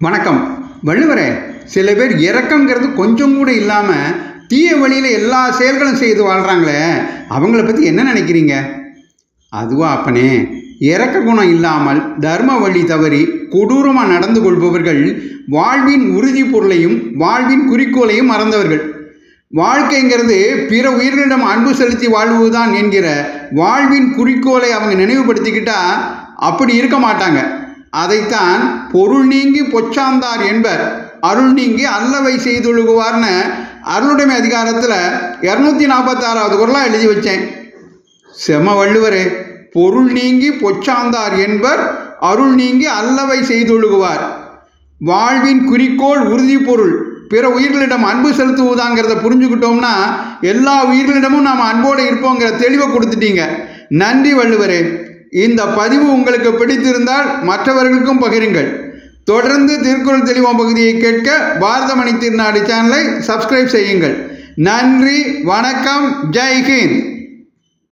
வணக்கம். வள்ளுவரே சில பேர் இறக்கங்கிறது கொஞ்சம் கூட இல்லாமல் தீய வழியில் எல்லா செயல்களும் செய்து வாழ்கிறாங்களே அவங்கள பற்றி என்ன நினைக்கிறீங்க? அதுவா அப்பனே இறக்க குணம் இல்லாமல் தர்ம வழி தவறி கொடூரமாக நடந்து கொள்பவர்கள் வாழ்வின் உறுதி பொருளையும் வாழ்வின் குறிக்கோளையும் மறந்தவர்கள். வாழ்க்கைங்கிறது பிற உயிர்களிடம் அன்பு செலுத்தி வாழ்வுதான் என்கிற வாழ்வின் குறிக்கோளை அவங்க நினைவுபடுத்திக்கிட்டா அப்படி இருக்க மாட்டாங்க. அதைத்தான் பொருள் நீங்கி பொச்சாந்தார் என்பர். அருள் நீங்கி அல்லவை செய்தொழுகுவார்னு அருளுடைமை அதிகாரத்தில் இரநூத்தி நாற்பத்தாறாவது குரலாக எழுதி வச்சேன். செம வள்ளுவரே பொருள் நீங்கி பொச்சாந்தார் என்பர் அருள் நீங்கி அல்லவை செய்தொழுகுவார். வாழ்வின் குறிக்கோள் உறுதி பொருள். பிற உயிர்களிடம் அன்பு செலுத்துவதாங்கிறத புரிஞ்சுக்கிட்டோம்னா எல்லா உயிர்களிடமும் நாம் அன்போடு இருப்போங்கிற தெளிவை கொடுத்துட்டீங்க. நன்றி வள்ளுவரே. இந்த பதிவு உங்களுக்கு பிடித்திருந்தால் மற்றவர்களுக்கும் பகிருங்கள். தொடர்ந்து திருக்குறள் தெளிவம் பகுதியை கேட்க பாரதமணி திருநாடு சேனலை சப்ஸ்கிரைப் செய்யுங்கள். நன்றி வணக்கம் ஜெய்ஹிந்த்